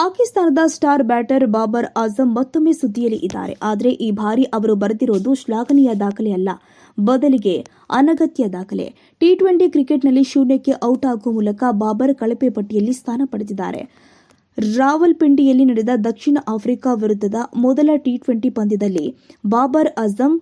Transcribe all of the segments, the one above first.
ಪಾಕಿಸ್ತಾನದ star batter Babur Azam ಮತ್ತೊಮ್ಮೆ ಸುದ್ದಿಯಲ್ಲಿ ಇದ್ದಾರೆ. ಆದರೆ ಈ ಬಾರಿ ಅವರು ಬರೆದಿರೋದು ಶ್ಲಾಘನೀಯ ದಾಖಲೆ ಅಲ್ಲ, ಬದಲಿಗೆ ಅನಗತ್ಯ ದಾಖಲೆ. ಟಿ ಟ್ವೆಂಟಿ ಕ್ರಿಕೆಟ್ನಲ್ಲಿ ಶೂನ್ಯಕ್ಕೆ ಔಟ್ ಆಗುವ ಮೂಲಕ ಬಾಬರ್ ಕಳಪೆ ಪಟ್ಟಿಯಲ್ಲಿ ಸ್ಥಾನ ಪಡೆದಿದ್ದಾರೆ. ರಾವಲ್ಪಿಂಡಿಯಲ್ಲಿ ನಡೆದ ದಕ್ಷಿಣ ಆಫ್ರಿಕಾ ವಿರುದ್ಧದ ಮೊದಲ ಟಿ ಟ್ವೆಂಟಿ ಪಂದ್ಯದಲ್ಲಿ ಬಾಬರ್ ಅಜಂ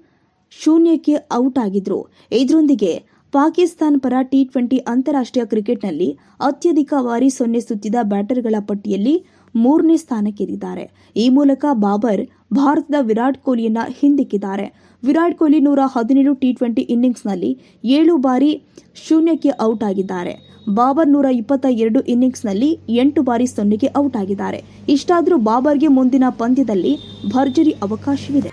ಶೂನ್ಯಕ್ಕೆ ಔಟ್ ಆಗಿದ್ರು. ಇದರೊಂದಿಗೆ ಪಾಕಿಸ್ತಾನ ಪರ ಟಿ ಟ್ವೆಂಟಿ ಅಂತಾರಾಷ್ಟ್ರೀಯ ಕ್ರಿಕೆಟ್ನಲ್ಲಿ ಅತ್ಯಧಿಕ ಬಾರಿ ಸೊನ್ನೆ ಸುತ್ತಿದ ಬ್ಯಾಟರ್ಗಳ ಪಟ್ಟಿಯಲ್ಲಿ ಮೂರನೇ ಸ್ಥಾನಕ್ಕೇರಿದ್ದಾರೆ. ಈ ಮೂಲಕ ಬಾಬರ್ ಭಾರತದ ವಿರಾಟ್ ಕೊಹ್ಲಿಯನ್ನ ಹಿಂದಿಕ್ಕಿದ್ದಾರೆ. ವಿರಾಟ್ ಕೊಹ್ಲಿ ನೂರ ಹದಿನೇಳು ಟಿ ಟ್ವೆಂಟಿ ಇನ್ನಿಂಗ್ಸ್ನಲ್ಲಿ ಏಳು ಬಾರಿ ಶೂನ್ಯಕ್ಕೆ ಔಟ್ ಆಗಿದ್ದಾರೆ. ಬಾಬರ್ ನೂರ ಇಪ್ಪತ್ತ ಎರಡು ಇನ್ನಿಂಗ್ಸ್ನಲ್ಲಿ ಎಂಟು ಬಾರಿ ಸೊನ್ನೆಗೆ ಔಟ್ ಆಗಿದ್ದಾರೆ. ಇಷ್ಟಾದರೂ ಬಾಬರ್ಗೆ ಮುಂದಿನ ಪಂದ್ಯದಲ್ಲಿ ಭರ್ಜರಿ ಅವಕಾಶವಿದೆ.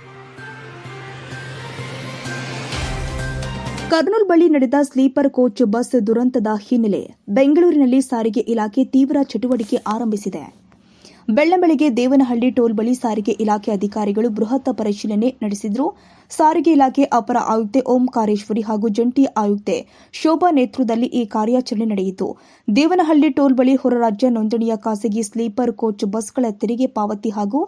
ಕರ್ನೂಲ್ ಬಳಿ ನಡೆದ ಸ್ಲೀಪರ್ ಕೋಚ್ ಬಸ್ ದುರಂತದ ಹಿನ್ನೆಲೆ ಬೆಂಗಳೂರಿನಲ್ಲಿ ಸಾರಿಗೆ ಇಲಾಖೆ ತೀವ್ರ ಚಟುವಟಿಕೆ ಆರಂಭಿಸಿದೆ. ಬೆಳ್ಳಂಬೆಳಗ್ಗೆ ದೇವನಹಳ್ಳಿ ಟೋಲ್ ಬಳಿ ಸಾರಿಗೆ ಇಲಾಖೆ ಅಧಿಕಾರಿಗಳು ಬೃಹತ್ ಪರಿಶೀಲನೆ ನಡೆಸಿದ್ರು. ಸಾರಿಗೆ ಇಲಾಖೆ ಅಪರ ಆಯುಕ್ತೆ ಓಂಕಾರೇಶ್ವರಿ ಹಾಗೂ ಜಂಟಿ ಆಯುಕ್ತೆ ಶೋಭಾ ನೇತೃತ್ವದಲ್ಲಿ ಈ ಕಾರ್ಯಾಚರಣೆ ನಡೆಯಿತು. ದೇವನಹಳ್ಳಿ ಟೋಲ್ ಬಳಿ ಹೊರರಾಜ್ಯ ನೋಂದಣಿಯ ಖಾಸಗಿ ಸ್ಲೀಪರ್ ಕೋಚ್ ಬಸ್ಗಳ ತೆರಿಗೆ ಪಾವತಿ ಹಾಗೂ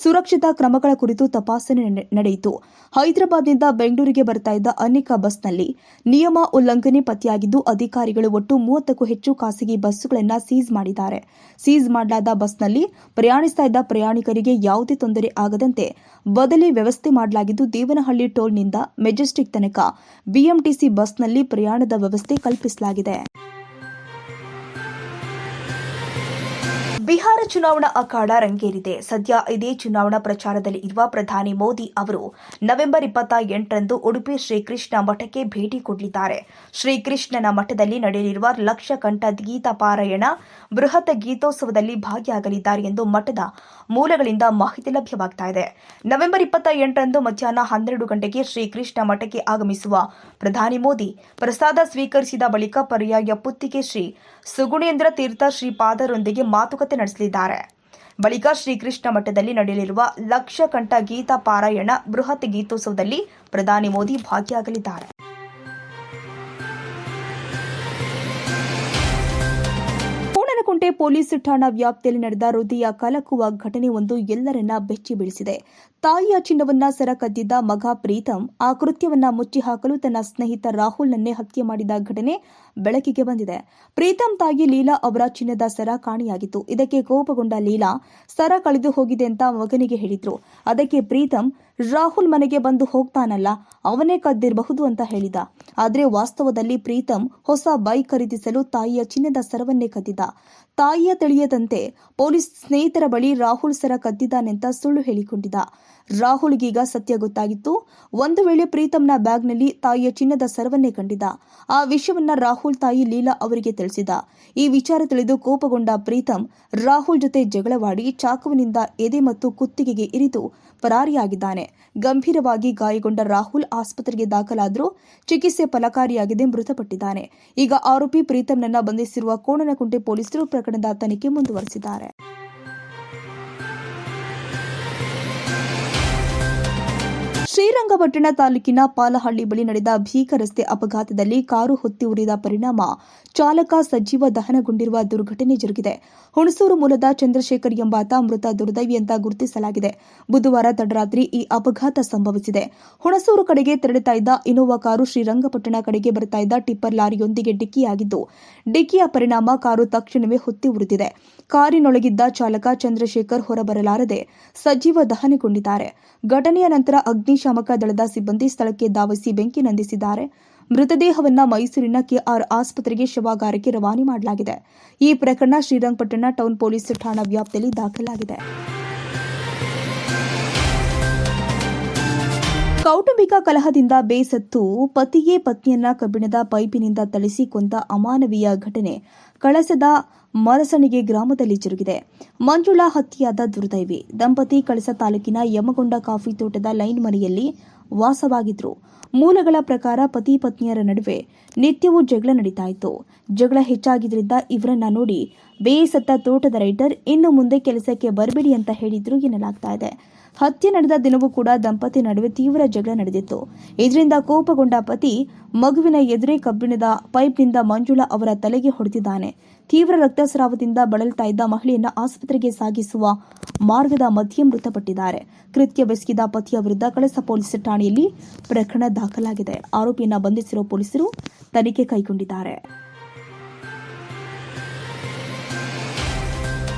ಸುರಕ್ಷತಾ ಕ್ರಮಗಳ ಕುರಿತು ತಪಾಸಣೆ ನಡೆಯಿತು. ಹೈದರಾಬಾದ್ನಿಂದ ಬೆಂಗಳೂರಿಗೆ ಬರ್ತಾ ಇದ್ದ ಅನೇಕ ಬಸ್ನಲ್ಲಿ ನಿಯಮ ಉಲ್ಲಂಘನೆ ಪತ್ತೆಯಾಗಿದ್ದು, ಅಧಿಕಾರಿಗಳು ಒಟ್ಟು ಮೂವತ್ತಕ್ಕೂ ಹೆಚ್ಚು ಖಾಸಗಿ ಬಸ್ಸುಗಳನ್ನು ಸೀಸ್ ಮಾಡಿದ್ದಾರೆ. ಸೀಸ್ ಮಾಡಲಾದ ಬಸ್ನಲ್ಲಿ ಪ್ರಯಾಣಿಸ್ತಾ ಇದ್ದ ಪ್ರಯಾಣಿಕರಿಗೆ ಯಾವುದೇ ತೊಂದರೆ ಆಗದಂತೆ ಬದಲಿ ವ್ಯವಸ್ಥೆ ಮಾಡಲಾಗಿದ್ದು ದೇವನಹಳ್ಳಿ ಟೋಲ್ನಿಂದ ಮೆಜೆಸ್ಟಿಕ್ ತನಕ ಬಿಎಂಟಿಸಿ ಬಸ್ನಲ್ಲಿ ಪ್ರಯಾಣದ ವ್ಯವಸ್ಥೆ ಕಲ್ಪಿಸಲಾಗಿದೆ. ಬಿಹಾರ ಚುನಾವಣಾ ಅಖಾಡ ರಂಗೇರಿದೆ. ಸದ್ಯ ಇದೇ ಚುನಾವಣಾ ಪ್ರಚಾರದಲ್ಲಿ ಇರುವ ಪ್ರಧಾನಿ ಮೋದಿ ಅವರು ನವೆಂಬರ್ ಇಪ್ಪತ್ತ ಎಂಟರಂದು ಉಡುಪಿ ಶ್ರೀಕೃಷ್ಣ ಮಠಕ್ಕೆ ಭೇಟಿ ಕೊಡಲಿದ್ದಾರೆ. ಶ್ರೀಕೃಷ್ಣನ ಮಠದಲ್ಲಿ ನಡೆಯಲಿರುವ ಲಕ್ಷ ಕಂಠ ಗೀತ ಪಾರಾಯಣ, ಬೃಹತ್ ಗೀತೋತ್ಸವದಲ್ಲಿ ಭಾಗಿಯಾಗಲಿದ್ದಾರೆ ಎಂದು ಮಠದ ಮೂಲಗಳಿಂದ ಮಾಹಿತಿ ಲಭ್ಯವಾಗ್ತಾ ಇದೆ. ನವೆಂಬರ್ ಇಪ್ಪತ್ತ ಎಂಟರಂದು ಮಧ್ಯಾಹ್ನ ಹನ್ನೆರಡು ಗಂಟೆಗೆ ಶ್ರೀಕೃಷ್ಣ ಮಠಕ್ಕೆ ಆಗಮಿಸುವ ಪ್ರಧಾನಿ ಮೋದಿ, ಪ್ರಸಾದ ಸ್ವೀಕರಿಸಿದ ಬಳಿಕ ಪರ್ಯಾಯ ಪುತ್ತಿಗೆ ಶ್ರೀ ಸುಗುಣೇಂದ್ರ ತೀರ್ಥ ಶ್ರೀಪಾದರೊಂದಿಗೆ ಮಾತುಕತೆ ನಡೆಸಲಿದ್ದಾರೆ. ಬಳಿಕ ಶ್ರೀಕೃಷ್ಣ ಮಠದಲ್ಲಿ ನಡೆಯಲಿರುವ ಲಕ್ಷಕಂಠ ಗೀತ ಪಾರಾಯಣ ಬೃಹತ್ ಗೀತೋತ್ಸವದಲ್ಲಿ ಪ್ರಧಾನಿ ಮೋದಿ ಭಾಗಿಯಾಗಲಿದ್ದಾರೆ. ಕೋಣನಕುಂಟೆ ಪೊಲೀಸ್ ಠಾಣಾ ವ್ಯಾಪ್ತಿಯಲ್ಲಿ ನಡೆದ ಹೃದಯ ಕಲಕುವ ಘಟನೆ ಒಂದು ಎಲ್ಲರನ್ನ ಬೆಚ್ಚಿ ಬೀಳಿಸಿದೆ. ತಾಯಿಯ ಚಿನ್ನವನ್ನ ಸರ ಕದ್ದಿದ್ದ ಮಗ ಪ್ರೀತಂ ಆ ಕೃತ್ಯವನ್ನ ಮುಚ್ಚಿ ಹಾಕಲು ತನ್ನ ಸ್ನೇಹಿತ ರಾಹುಲ್ನನ್ನೇ ಹತ್ಯೆ ಮಾಡಿದ ಘಟನೆ ಬೆಳಕಿಗೆ ಬಂದಿದೆ. ಪ್ರೀತಂ ತಾಯಿ ಲೀಲಾ ಅವರ ಚಿನ್ನದ ಸರ ಕಾಣಿಯಾಗಿತ್ತು. ಇದಕ್ಕೆ ಕೋಪಗೊಂಡ ಲೀಲಾ, ಸರ ಕಳೆದು ಹೋಗಿದೆ ಅಂತ ಮಗನಿಗೆ ಹೇಳಿದ್ರು. ಅದಕ್ಕೆ ಪ್ರೀತಂ ರಾಹುಲ್ ಮನೆಗೆ ಬಂದು ಹೋಗ್ತಾನಲ್ಲ, ಅವನೇ ಕದ್ದಿರಬಹುದು ಅಂತ ಹೇಳಿದ. ಆದ್ರೆ ವಾಸ್ತವದಲ್ಲಿ ಪ್ರೀತಮ್ ಹೊಸ ಬೈಕ್ ಖರೀದಿಸಲು ತಾಯಿಯ ಚಿನ್ನದ ಸರವನ್ನೇ ಕದ್ದಿದ. ತಾಯಿಯ ತಿಳಿಯದಂತೆ ಪೊಲೀಸ್ ಸ್ನೇಹಿತರ ಬಳಿ ರಾಹುಲ್ ಸರ ಕದ್ದಿದ್ದಾನೆಂತ ಸುಳ್ಳು ಹೇಳಿಕೊಂಡಿದ್ದ ರಾಹುಲ್ಗೀಗ ಸತ್ಯ ಗೊತ್ತಾಗಿತ್ತು. ಒಂದು ವೇಳೆ ಪ್ರೀತಮ್ನ ಬ್ಯಾಗ್ನಲ್ಲಿ ತಾಯಿಯ ಚಿನ್ನದ ಸರವನ್ನೇ ಕಂಡಿದ್ದ ಆ ವಿಷಯವನ್ನ ರಾಹುಲ್ ತಾಯಿ ಲೀಲಾ ಅವರಿಗೆ ತಿಳಿಸಿದ. ಈ ವಿಚಾರ ತಿಳಿದು ಕೋಪಗೊಂಡ ಪ್ರೀತಮ್ ರಾಹುಲ್ ಜೊತೆ ಜಗಳವಾಡಿ ಚಾಕುವಿನಿಂದ ಎದೆ ಮತ್ತು ಕುತ್ತಿಗೆಗೆ ಇರಿದು ಪರಾರಿಯಾಗಿದ್ದಾನೆ. ಗಂಭೀರವಾಗಿ ಗಾಯಗೊಂಡ ರಾಹುಲ್ ಆಸ್ಪತ್ರೆಗೆ ದಾಖಲಾದರೂ ಚಿಕಿತ್ಸೆ ಫಲಕಾರಿಯಾಗಿದೆ ಮೃತಪಟ್ಟಿದ್ದಾನೆ. ಈಗ ಆರೋಪಿ ಪ್ರೀತಂನನ್ನ ಬಂಧಿಸಿರುವ ಕೋಣನಕುಂಟೆ ಪೊಲೀಸರು ಪ್ರಕರಣದ ತನಿಖೆ ಮುಂದುವರೆಸಿದ್ದಾರೆ. ಶ್ರೀರಂಗಪಟ್ಟಣ ತಾಲೂಕಿನ ಪಾಲಹಳ್ಳಿ ಬಳಿ ನಡೆದ ಭೀಕರ ರಸ್ತೆ ಅಪಘಾತದಲ್ಲಿ ಕಾರು ಹೊತ್ತಿ ಉರಿದ ಪರಿಣಾಮ. ಚಾಲಕ ಸಜೀವ ದಹನಗೊಂಡಿರುವ ದುರ್ಘಟನೆ ಜರುಗಿದೆ. ಹುಣಸೂರು ಮೂಲದ ಚಂದ್ರಶೇಖರ್ ಎಂಬಾತ ಮೃತ ದುರ್ದೈವಿ ಅಂತ ಗುರುತಿಸಲಾಗಿದೆ. ಬುಧವಾರ ತಡರಾತ್ರಿ ಈ ಅಪಘಾತ ಸಂಭವಿಸಿದೆ. ಹುಣಸೂರು ಕಡೆಗೆ ತೆರಳುತ್ತಾ ಇದ್ದ ಇನೋವಾ ಕಾರು ಶ್ರೀರಂಗಪಟ್ಟಣ ಕಡೆಗೆ ಬರ್ತಾ ಇದ್ದ ಟಿಪ್ಪರ್ ಲಾರಿಯೊಂದಿಗೆ ಡಿಕ್ಕಿಯಾಗಿದ್ದು, ಡಿಕ್ಕಿಯ ಪರಿಣಾಮ ಕಾರು ತಕ್ಷಣವೇ ಹೊತ್ತಿ ಉರಿದಿದೆ. ಕಾರಿನೊಳಗಿದ್ದ ಚಾಲಕ ಚಂದ್ರಶೇಖರ್ ಹೊರಬರಲಾರದೆ ಸಜೀವ ದಹನಗೊಂಡಿದ್ದಾರೆ. ಘಟನೆಯ ನಂತರ ಅಗ್ನಿಶಾಮಕ ದಳದ ಸಿಬ್ಬಂದಿ ಸ್ಥಳಕ್ಕೆ ಧಾವಿಸಿ ಬೆಂಕಿ ನಂದಿಸಿದ್ದಾರೆ. ಮೃತದೇಹವನ್ನ ಮೈಸೂರಿನ ಕೆಆರ್ ಆಸ್ಪತ್ರೆಗೆ ಶವಾಗಾರಕ್ಕೆ ರವಾನೆ ಮಾಡಲಾಗಿದೆ. ಈ ಪ್ರಕರಣ ಶ್ರೀರಂಗಪಟ್ಟಣ ಟೌನ್ ಪೊಲೀಸ್ ಠಾಣಾ ವ್ಯಾಪ್ತಿಯಲ್ಲಿ ದಾಖಲಾಗಿದೆ. ಕೌಟುಂಬಿಕ ಕಲಹದಿಂದ ಬೇಸತ್ತು ಪತಿಯೇ ಪತ್ನಿಯನ್ನ ಕಬ್ಬಿಣದ ಪೈಪಿನಿಂದ ಥಳಿಸಿ ಕೊಂದ ಅಮಾನವೀಯ ಘಟನೆ. ಕಳಸದ ಮರಸಣಿಗೆ ಗ್ರಾಮದಲ್ಲಿ ಜರುಗಿದೆ. ಮಂಜುಳಾ ಹತ್ಯೆಯಾದ ದುರ್ದೈವಿ. ದಂಪತಿ ಕಳಸ ತಾಲೂಕಿನ ಯಮಗೊಂಡ ಕಾಫಿ ತೋಟದ ಲೈನ್ ಮನೆಯಲ್ಲಿ ವಾಸವಾಗಿದ್ರು. ಮೂಲಗಳ ಪ್ರಕಾರ ಪತಿ ಪತ್ನಿಯರ ನಡುವೆ ನಿತ್ಯವೂ ಜಗಳ ನಡೀತಾ ಇತ್ತು ಜಗಳ ಹೆಚ್ಚಾಗಿದ್ದರಿಂದ ಇವರನ್ನ ನೋಡಿ ಬೇಯಿಸತ್ತ ತೋಟದ ರೈಟರ್ ಇನ್ನು ಮುಂದೆ ಕೆಲಸಕ್ಕೆ ಬರಬೇಡಿ ಅಂತ ಹೇಳಿದ್ರು ಎನ್ನಲಾಗ್ತಾ ಇದೆ. ಹತ್ಯೆ ನಡೆದ ದಿನವೂ ಕೂಡ ದಂಪತಿ ನಡುವೆ ತೀವ್ರ ಜಗಳ ನಡೆದಿತ್ತು. ಇದರಿಂದ ಕೋಪಗೊಂಡ ಪತಿ ಮಗುವಿನ ಎದುರೇ ಕಬ್ಬಿಣದ ಪೈಪ್ನಿಂದ ಮಂಜುಳಾ ಅವರ ತಲೆಗೆ ಹೊಡೆದಿದ್ದಾನೆ. ತೀವ್ರ ರಕ್ತಸ್ರಾವದಿಂದ ಬಳಲ್ತಾ ಇದ್ದ ಮಹಿಳೆಯನ್ನು ಆಸ್ಪತ್ರೆಗೆ ಸಾಗಿಸುವ ಮಾರ್ಗದ ಮಧ್ಯೆ ಮೃತಪಟ್ಟಿದ್ದಾರೆ. ಕೃತ್ಯವೆಸಗಿದ ಪತಿಯ ವಿರುದ್ಧ ಕಳಸ ಪೊಲೀಸ್ ಠಾಣೆಯಲ್ಲಿ ಪ್ರಕರಣ ದಾಖಲಾಗಿದೆ. ಆರೋಪಿಯನ್ನು ಬಂಧಿಸಿರುವ ಪೊಲೀಸರು ತನಿಖೆ ಕೈಗೊಂಡಿದ್ದಾರೆ.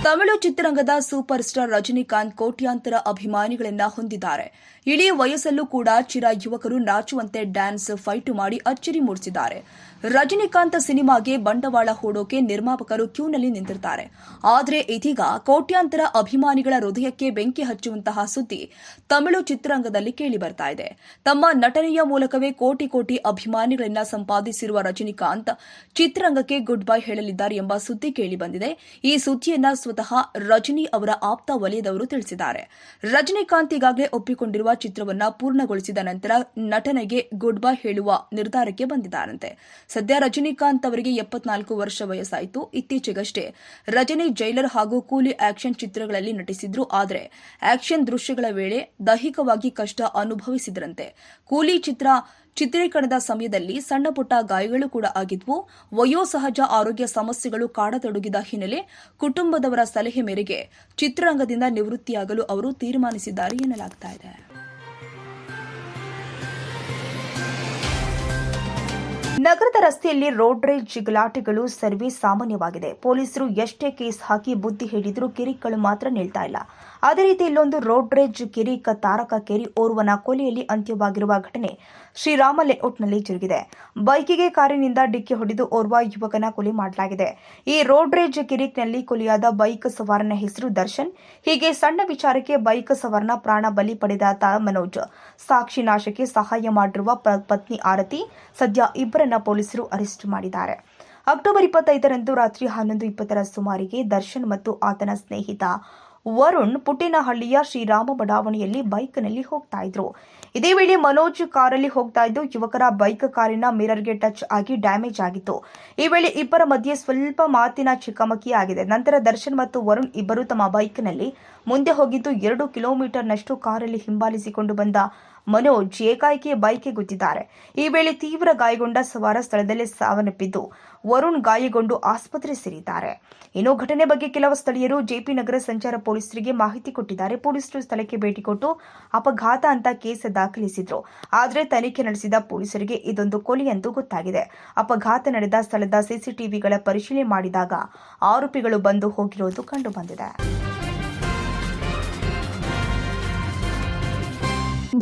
ತಮಿಳು ಚಿತ್ರರಂಗದ ಸೂಪರ್ ಸ್ಟಾರ್ ರಜನಿಕಾಂತ್ ಕೋಟ್ಯಾಂತರ ಅಭಿಮಾನಿಗಳನ್ನ ಹೊಂದಿದ್ದಾರೆ. ಇಡೀ ವಯಸ್ಸಲ್ಲೂ ಕೂಡ ಚಿರ ಯುವಕರು ನಾಚುವಂತೆ ಡ್ಯಾನ್ಸ್, ಫೈಟ್ ಮಾಡಿ ಅಚ್ಚರಿ ಮೂಡಿಸಿದ್ದಾರೆ. ರಜನಿಕಾಂತ್ ಸಿನಿಮಾಗೆ ಬಂಡವಾಳ ಹೂಡೋಕೆ ನಿರ್ಮಾಪಕರು ಕ್ಯೂನಲ್ಲಿ ನಿಂತಿರ್ತಾರೆ. ಆದರೆ ಇದೀಗ ಕೋಟ್ಯಾಂತರ ಅಭಿಮಾನಿಗಳ ಹೃದಯಕ್ಕೆ ಬೆಂಕಿ ಹಚ್ಚುವಂತಹ ಸುದ್ದಿ ತಮಿಳು ಚಿತ್ರರಂಗದಲ್ಲಿ ಕೇಳಿ ಬರ್ತಾ ಇದೆ. ತಮ್ಮ ನಟನೆಯ ಮೂಲಕವೇ ಕೋಟಿ ಕೋಟಿ ಅಭಿಮಾನಿಗಳನ್ನ ಸಂಪಾದಿಸಿರುವ ರಜನಿಕಾಂತ್ ಚಿತ್ರರಂಗಕ್ಕೆ ಗುಡ್ ಬೈ ಹೇಳಲಿದ್ದಾರೆ ಎಂಬ ಸುದ್ದಿ ಕೇಳಿ ಬಂದಿದೆ. ಈ ಸುದ್ದಿಯನ್ನ ಸ್ವತಃ ರಜನಿ ಅವರ ಆಪ್ತ ವಲಯದವರು ತಿಳಿಸಿದ್ದಾರೆ. ರಜನಿಕಾಂತ್ ಈಗಾಗಲೇ ಒಪ್ಪಿಕೊಂಡಿರುವ ಚಿತ್ರವನ್ನ ಪೂರ್ಣಗೊಳಿಸಿದ ನಂತರ ನಟನೆಗೆ ಗುಡ್ ಬೈ ಹೇಳುವ ನಿರ್ಧಾರಕ್ಕೆ ಬಂದಿದ್ದಾರಂತೆ. ಸದ್ಯ ರಜನಿಕಾಂತ್ ಅವರಿಗೆ ಎಪ್ಪತ್ನಾಲ್ಕು ವರ್ಷ ವಯಸ್ಸಾಯಿತು. ಇತ್ತೀಚೆಗಷ್ಟೇ ರಜನಿ ಜೈಲರ್ ಹಾಗೂ ಕೂಲಿ ಆಕ್ಷನ್ ಚಿತ್ರಗಳಲ್ಲಿ ನಟಿಸಿದ್ರು. ಆದರೆ ಆಕ್ಷನ್ ದೃಶ್ಯಗಳ ವೇಳೆ ದೈಹಿಕವಾಗಿ ಕಷ್ಟ ಅನುಭವಿಸಿದ್ರಂತೆ. ಕೂಲಿ ಚಿತ್ರ ಚಿತ್ರೀಕರಣದ ಸಮಯದಲ್ಲಿ ಸಣ್ಣ ಪುಟ್ಟ ಗಾಯಗಳು ಕೂಡ ಆಗಿದ್ವು. ವಯೋಸಹಜ ಆರೋಗ್ಯ ಸಮಸ್ಯೆಗಳು ಕಾಡತೊಡಗಿದ ಹಿನ್ನೆಲೆ ಕುಟುಂಬದವರ ಸಲಹೆ ಮೇರೆಗೆ ಚಿತ್ರರಂಗದಿಂದ ನಿವೃತ್ತಿಯಾಗಲು ಅವರು ತೀರ್ಮಾನಿಸಿದ್ದಾರೆ ಎನ್ನಲಾಗ್ತಾ ಇದೆ. ನಗರದ ರಸ್ತೆಯಲ್ಲಿ ರೋಡ್ ರೇಜ್ ಗಲಾಟೆಗಳು ಸರ್ವೇ ಸಾಮಾನ್ಯವಾಗಿದೆ. ಪೊಲೀಸರು ಎಷ್ಟೇ ಕೇಸ್ ಹಾಕಿ ಬುದ್ಧಿ ಹೇಳಿದರೂ ಕಿರಿಕ್ಗಳು ಮಾತ್ರ ನಿಲ್ತಾ ಇಲ್ಲ. ಅದೇ ರೀತಿ ಇಲ್ಲೊಂದು ರೋಡ್ ರೇಜ್ ಕಿರಿಕ್ ತಾರಕ ಕೇರಿ ಓರ್ವನ ಕೊಲೆಯಲ್ಲಿ ಅಂತ್ಯವಾಗಿರುವ ಘಟನೆ ಶ್ರೀರಾಮ ಲೇಔಟ್ನಲ್ಲಿ ಜರುಗಿದೆ. ಬೈಕಿಗೆ ಕಾರಿನಿಂದ ಡಿಕ್ಕಿ ಹೊಡೆದು ಓರ್ವ ಯುವಕನ ಕೊಲೆ ಮಾಡಲಾಗಿದೆ. ಈ ರೋಡ್ ರೇಜ್ ಕಿರಿಕ್ನಲ್ಲಿ ಕೊಲೆಯಾದ ಬೈಕ್ ಸವಾರನ ಹೆಸರು ದರ್ಶನ್. ಹೀಗೆ ಸಣ್ಣ ವಿಚಾರಕ್ಕೆ ಬೈಕ್ ಸವಾರನ ಪ್ರಾಣ ಬಲಿ ಪಡೆದಾತ ಮನೋಜ್. ಸಾಕ್ಷಿ ನಾಶಕ್ಕೆ ಸಹಾಯ ಮಾಡಿರುವ ಪತ್ನಿ ಆರತಿ ಸದ್ಯ ಇಬ್ಬರನ್ನ ಪೊಲೀಸರು ಅರೆಸ್ಟ್ ಮಾಡಿದ್ದಾರೆ. ಅಕ್ಟೋಬರ್ ಇಪ್ಪತ್ತೈದರಂದು ರಾತ್ರಿ ಹನ್ನೊಂದು ಇಪ್ಪತ್ತರ ಸುಮಾರಿಗೆ ದರ್ಶನ್ ಮತ್ತು ಆತನ ಸ್ನೇಹಿತ ವರುಣ್ ಪುಟ್ಟಿನಹಳ್ಳಿಯ ಶ್ರೀರಾಮ ಬಡಾವಣೆಯಲ್ಲಿ ಬೈಕ್ನಲ್ಲಿ ಹೋಗ್ತಾ ಇದ್ರು. ಇದೇ ವೇಳೆ ಮನೋಜ್ ಕಾರಲ್ಲಿ ಹೋಗ್ತಾ ಇದ್ದು, ಯುವಕರ ಬೈಕ್ ಕಾರಿನ ಮಿರರ್ಗೆ ಟಚ್ ಆಗಿ ಡ್ಯಾಮೇಜ್ ಆಗಿತ್ತು. ಈ ವೇಳೆ ಇಬ್ಬರ ಮಧ್ಯೆ ಸ್ವಲ್ಪ ಮಾತಿನ ಚಿಕ್ಕಮಕಿ ಆಗಿದೆ. ನಂತರ ದರ್ಶನ್ ಮತ್ತು ವರುಣ್ ಇಬ್ಬರು ತಮ್ಮ ಬೈಕ್ನಲ್ಲಿ ಮುಂದೆ ಹೋಗಿದ್ದು, ಎರಡು ಕಿಲೋಮೀಟರ್ನಷ್ಟು ಕಾರಲ್ಲಿ ಹಿಂಬಾಲಿಸಿಕೊಂಡು ಬಂದ ಮನೋಜ್ ಏಕಾಏಕಿ ಬೈಕ್ಗೆ ಗುದ್ದಿದ್ದಾರೆ. ಈ ವೇಳೆ ತೀವ್ರ ಗಾಯಗೊಂಡ ಸವಾರ ಸ್ಥಳದಲ್ಲೇ ಸಾವನ್ನಪ್ಪಿದ್ದು ವರುಣ್ ಗಾಯಗೊಂಡು ಆಸ್ಪತ್ರೆ ಸೇರಿದ್ದಾರೆ. ಇನ್ನು ಘಟನೆ ಬಗ್ಗೆ ಕೆಲವು ಸ್ಥಳೀಯರು ಜೆಪಿ ನಗರ ಸಂಚಾರ ಪೊಲೀಸರಿಗೆ ಮಾಹಿತಿ ಕೊಟ್ಟಿದ್ದಾರೆ. ಪೊಲೀಸರು ಸ್ಥಳಕ್ಕೆ ಭೇಟಿ ಕೊಟ್ಟು ಅಪಘಾತ ಅಂತ ಕೇಸ್ ದಾಖಲಿಸಿದ್ರು. ಆದರೆ ತನಿಖೆ ನಡೆಸಿದ ಪೊಲೀಸರಿಗೆ ಇದೊಂದು ಕೊಲೆ ಎಂದು ಗೊತ್ತಾಗಿದೆ. ಅಪಘಾತ ನಡೆದ ಸ್ಥಳದ ಸಿಸಿಟಿವಿಗಳ ಪರಿಶೀಲನೆ ಮಾಡಿದಾಗ ಆರೋಪಿಗಳು ಬಂದು ಹೋಗಿರೋದು ಕಂಡುಬಂದಿದೆ.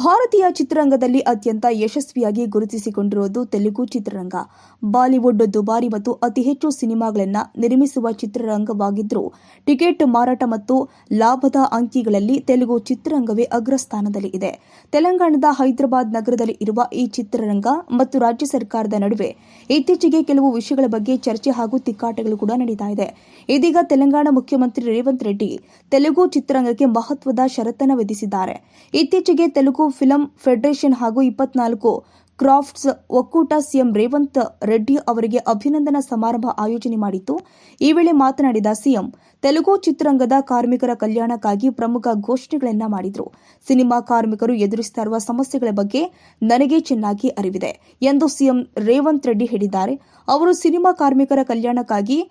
ಭಾರತೀಯ ಚಿತ್ರರಂಗದಲ್ಲಿ ಅತ್ಯಂತ ಯಶಸ್ವಿಯಾಗಿ ಗುರುತಿಸಿಕೊಂಡಿರುವುದು ತೆಲುಗು ಚಿತ್ರರಂಗ. ಬಾಲಿವುಡ್, ದುಬಾರಿ ಮತ್ತು ಅತಿ ಹೆಚ್ಚು ಸಿನಿಮಾಗಳನ್ನು ನಿರ್ಮಿಸುವ ಚಿತ್ರರಂಗವಾಗಿದ್ದರೂ ಟಿಕೆಟ್ ಮಾರಾಟ ಮತ್ತು ಲಾಭದ ಅಂಕಿಗಳಲ್ಲಿ ತೆಲುಗು ಚಿತ್ರರಂಗವೇ ಅಗ್ರಸ್ಥಾನದಲ್ಲಿ ಇದೆ. ತೆಲಂಗಾಣದ ಹೈದರಾಬಾದ್ ನಗರದಲ್ಲಿ ಇರುವ ಈ ಚಿತ್ರರಂಗ ಮತ್ತು ರಾಜ್ಯ ಸರ್ಕಾರದ ನಡುವೆ ಇತ್ತೀಚೆಗೆ ಕೆಲವು ವಿಷಯಗಳ ಬಗ್ಗೆ ಚರ್ಚೆ ಹಾಗೂ ತಿಕ್ಕಾಟಗಳು ಕೂಡ ನಡೀತಾ ಇದೆ. ಇದೀಗ ತೆಲಂಗಾಣ ಮುಖ್ಯಮಂತ್ರಿ ರೇವಂತ್ ರೆಡ್ಡಿ ತೆಲುಗು ಚಿತ್ರರಂಗಕ್ಕೆ ಮಹತ್ವದ ಷರತ್ತನ್ನು ವಿಧಿಸಿದ್ದಾರೆ. ಇತ್ತೀಚೆಗೆ ತೆಲುಗು ಫಿಲಂ ಫೆಡರೇಷನ್ ಹಾಗೂ ಇಪ್ಪತ್ನಾಲ್ಕು ಕ್ರಾಫ್ಟ್ಸ್ ಒಕ್ಕೂಟ ಸಿಎಂ ರೇವಂತ್ ರೆಡ್ಡಿ ಅವರಿಗೆ ಅಭಿನಂದನಾ ಸಮಾರಂಭ ಆಯೋಜನೆ ಮಾಡಿತ್ತು. ಈ ವೇಳೆ ಮಾತನಾಡಿದ ಸಿಎಂ, ತೆಲುಗು ಚಿತ್ರರಂಗದ ಕಾರ್ಮಿಕರ ಕಲ್ಯಾಣಕ್ಕಾಗಿ ಪ್ರಮುಖ ಘೋಷಣೆಗಳನ್ನ ಮಾಡಿದರು. ಸಿನಿಮಾ ಕಾರ್ಮಿಕರು ಎದುರಿಸ್ತಾ ಇರುವ ಸಮಸ್ಯೆಗಳ ಬಗ್ಗೆ ನನಗೆ ಚೆನ್ನಾಗಿ ಅರಿವಿದೆ ಎಂದು ಸಿಎಂ ರೇವಂತ್ ರೆಡ್ಡಿ ಹೇಳಿದ್ದಾರೆ. ಅವರು ಸಿನಿಮಾ ಕಾರ್ಮಿಕರ ಕಲ್ಯಾಣಕ್ಕಾಗಿ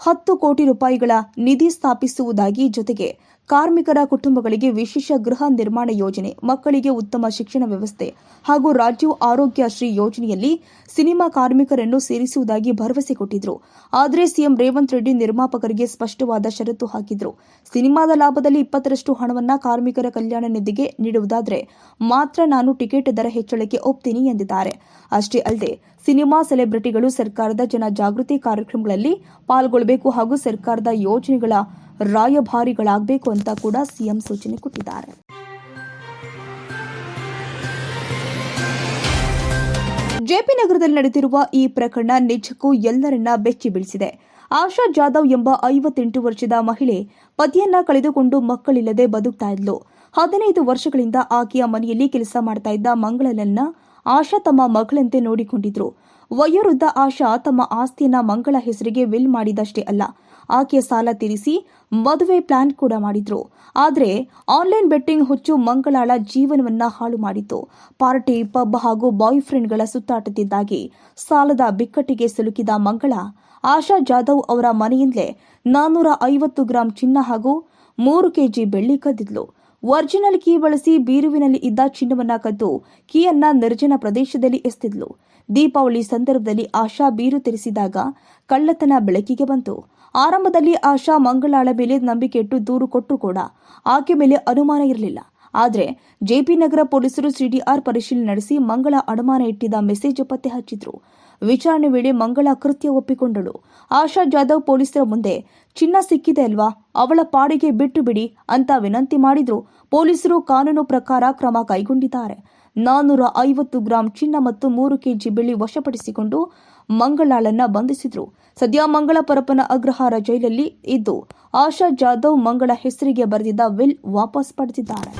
ಹತ್ತು ಕೋಟಿ ರೂಪಾಯಿಗಳ ನಿಧಿ ಸ್ಥಾಪಿಸುವುದಾಗಿ ಜೊತೆಗೆ ಕಾರ್ಮಿಕರ ಕುಟುಂಬಗಳಿಗೆ ವಿಶೇಷ ಗೃಹ ನಿರ್ಮಾಣ ಯೋಜನೆ, ಮಕ್ಕಳಿಗೆ ಉತ್ತಮ ಶಿಕ್ಷಣ ವ್ಯವಸ್ಥೆ ಹಾಗೂ ರಾಜ್ಯ ಆರೋಗ್ಯ ಶ್ರೀ ಯೋಜನೆಯಲ್ಲಿ ಸಿನಿಮಾ ಕಾರ್ಮಿಕರನ್ನು ಸೇರಿಸುವುದಾಗಿ ಭರವಸೆ ಕೊಟ್ಟಿದ್ರು. ಆದರೆ ಸಿಎಂ ರೇವಂತ್ ರೆಡ್ಡಿ ನಿರ್ಮಾಪಕರಿಗೆ ಸ್ಪಷ್ಟವಾದ ಷರತ್ತು ಹಾಕಿದ್ರು. ಸಿನಿಮಾದ ಲಾಭದಲ್ಲಿ ಇಪ್ಪತ್ತರಷ್ಟು ಹಣವನ್ನ ಕಾರ್ಮಿಕರ ಕಲ್ಯಾಣ ನಿಧಿಗೆ ನೀಡುವುದಾದರೆ ಮಾತ್ರ ನಾನು ಟಿಕೆಟ್ ದರ ಹೆಚ್ಚಳಕ್ಕೆ ಒಪ್ತೀನಿ ಎಂದಿದ್ದಾರೆ. ಅಷ್ಟೇ ಅಲ್ಲದೆ, ಸಿನಿಮಾ ಸೆಲೆಬ್ರಿಟಿಗಳು ಸರ್ಕಾರದ ಜನ ಜಾಗೃತಿ ಕಾರ್ಯಕ್ರಮಗಳಲ್ಲಿ ಪಾಲ್ಗೊಳ್ಳಬೇಕು ಹಾಗೂ ಸರ್ಕಾರದ ಯೋಜನೆಗಳ ರಾಯಭಾರಿಗಳಾಗಬೇಕು ಅಂತ ಕೂಡ ಸಿಎಂ ಸೂಚನೆ ಕೊಟ್ಟಿದ್ದಾರೆ. ಜೆಪಿ ನಗರದಲ್ಲಿ ನಡೆದಿರುವ ಈ ಪ್ರಕರಣ ನಿಜಕ್ಕೂ ಎಲ್ಲರನ್ನ ಬೆಚ್ಚಿ ಬೀಳಿಸಿದೆ. ಆಶಾ ಜಾಧವ್ ಎಂಬ ಐವತ್ತೆಂಟು ವರ್ಷದ ಮಹಿಳೆ ಪತಿಯನ್ನ ಕಳೆದುಕೊಂಡು ಮಕ್ಕಳಿಲ್ಲದೆ ಬದುಕ್ತಾ ಇದ್ಲು. ಹದಿನೈದು ವರ್ಷಗಳಿಂದ ಆಕೆಯ ಮನೆಯಲ್ಲಿ ಕೆಲಸ ಮಾಡ್ತಾ ಇದ್ದ ಮಂಗಳನನ್ನ ಆಶಾ ತಮ್ಮ ಮಗಳಂತೆ ನೋಡಿಕೊಂಡಿದ್ರು. ವಯೋವೃದ್ಧ ಆಶಾ ತಮ್ಮ ಆಸ್ತಿಯನ್ನ ಮಂಗಳ ಹೆಸರಿಗೆ ವಿಲ್ ಮಾಡಿದಷ್ಟೇ ಅಲ್ಲ ಆಕೆಯ ಸಾಲ ತೀರಿಸಿ ಮದುವೆ ಪ್ಲಾನ್ ಕೂಡ ಮಾಡಿದ್ರು. ಆದರೆ ಆನ್ಲೈನ್ ಬೆಟ್ಟಿಂಗ್ ಹುಚ್ಚು ಮಂಗಳಾಳ ಜೀವನವನ್ನ ಹಾಳು ಮಾಡಿತು ಪಾರ್ಟಿ ಪಬ್ ಹಾಗೂ ಬಾಯ್ ಫ್ರೆಂಡ್ಗಳ ಸುತ್ತಾಟದಿಂದಾಗಿ ಸಾಲದ ಬಿಕ್ಕಟ್ಟಿಗೆ ಸಿಲುಕಿದ ಮಂಗಳ, ಆಶಾ ಜಾಧವ್ ಅವರ ಮನೆಯಿಂದಲೇ ನಾನ್ನೂರ ಐವತ್ತು ಗ್ರಾಂ ಚಿನ್ನ ಹಾಗೂ ಮೂರು ಕೆಜಿ ಬೆಳ್ಳಿ ಕದ್ದಿದ್ಲು. ಒರಿಜಿನಲ್ ಕೀ ಬಳಸಿ ಬೀರುವಿನಲ್ಲಿ ಇದ್ದ ಚಿನ್ನವನ್ನ ಕದ್ದು ಕೀಯನ್ನ ನಿರ್ಜನ ಪ್ರದೇಶದಲ್ಲಿ ಎಸೆದಿದ್ಲು. ದೀಪಾವಳಿ ಸಂದರ್ಭದಲ್ಲಿ ಆಶಾ ಬೀರು ತೆರೆಸಿದಾಗ ಕಳ್ಳತನ ಬೆಳಕಿಗೆ ಬಂತು. ಆರಂಭದಲ್ಲಿ ಆಶಾ ಮಂಗಳಾಳ ಮೇಲೆ ನಂಬಿಕೆ ಇಟ್ಟು ದೂರು ಕೊಟ್ಟರು ಕೂಡ ಆಕೆ ಮೇಲೆ ಅನುಮಾನ ಇರಲಿಲ್ಲ. ಆದರೆ ಜೆಪಿ ನಗರ ಪೊಲೀಸರು ಸಿಡಿಆರ್ ಪರಿಶೀಲನೆ ನಡೆಸಿ ಮಂಗಳ ಅನುಮಾನ ಇಟ್ಟಿದ್ದ ಮೆಸೇಜ್ ಪತ್ತೆ ಹಚ್ಚಿದ್ರು. ವಿಚಾರಣೆ ವೇಳೆ ಮಂಗಳ ಕೃತ್ಯ ಒಪ್ಪಿಕೊಂಡಳು. ಆಶಾ ಜಾಧವ್ ಪೊಲೀಸರ ಮುಂದೆ, ಚಿನ್ನ ಸಿಕ್ಕಿದೆ ಅಲ್ವಾ? ಅವಳ ಪಾಡಿಗೆ ಬಿಟ್ಟು ಬಿಡಿ ಅಂತ ವಿನಂತಿ ಮಾಡಿದ್ರು. ಪೊಲೀಸರು ಕಾನೂನು ಪ್ರಕಾರ ಕ್ರಮ ಕೈಗೊಂಡಿದ್ದಾರೆ. ನಾನ್ನೂರ ಐವತ್ತು ಗ್ರಾಂ ಚಿನ್ನ ಮತ್ತು ಮೂರು ಕೆಜಿ ಬೆಳ್ಳಿ ವಶಪಡಿಸಿಕೊಂಡು ಮಂಗಳಾಳನ್ನ ಬಂಧಿಸಿದ್ರು. ಸದ್ಯ ಮಂಗಳ ಪರಪನ ಅಗ್ರಹಾರ ಜೈಲಲ್ಲಿ ಇದ್ದು, ಆಶಾ ಜಾಧವ್ ಮಂಗಳ ಹೆಸರಿಗೆ ಬರೆದಿದ್ದ ವಿಲ್ ವಾಪಸ್ ಪಡೆದಿದ್ದಾರೆ.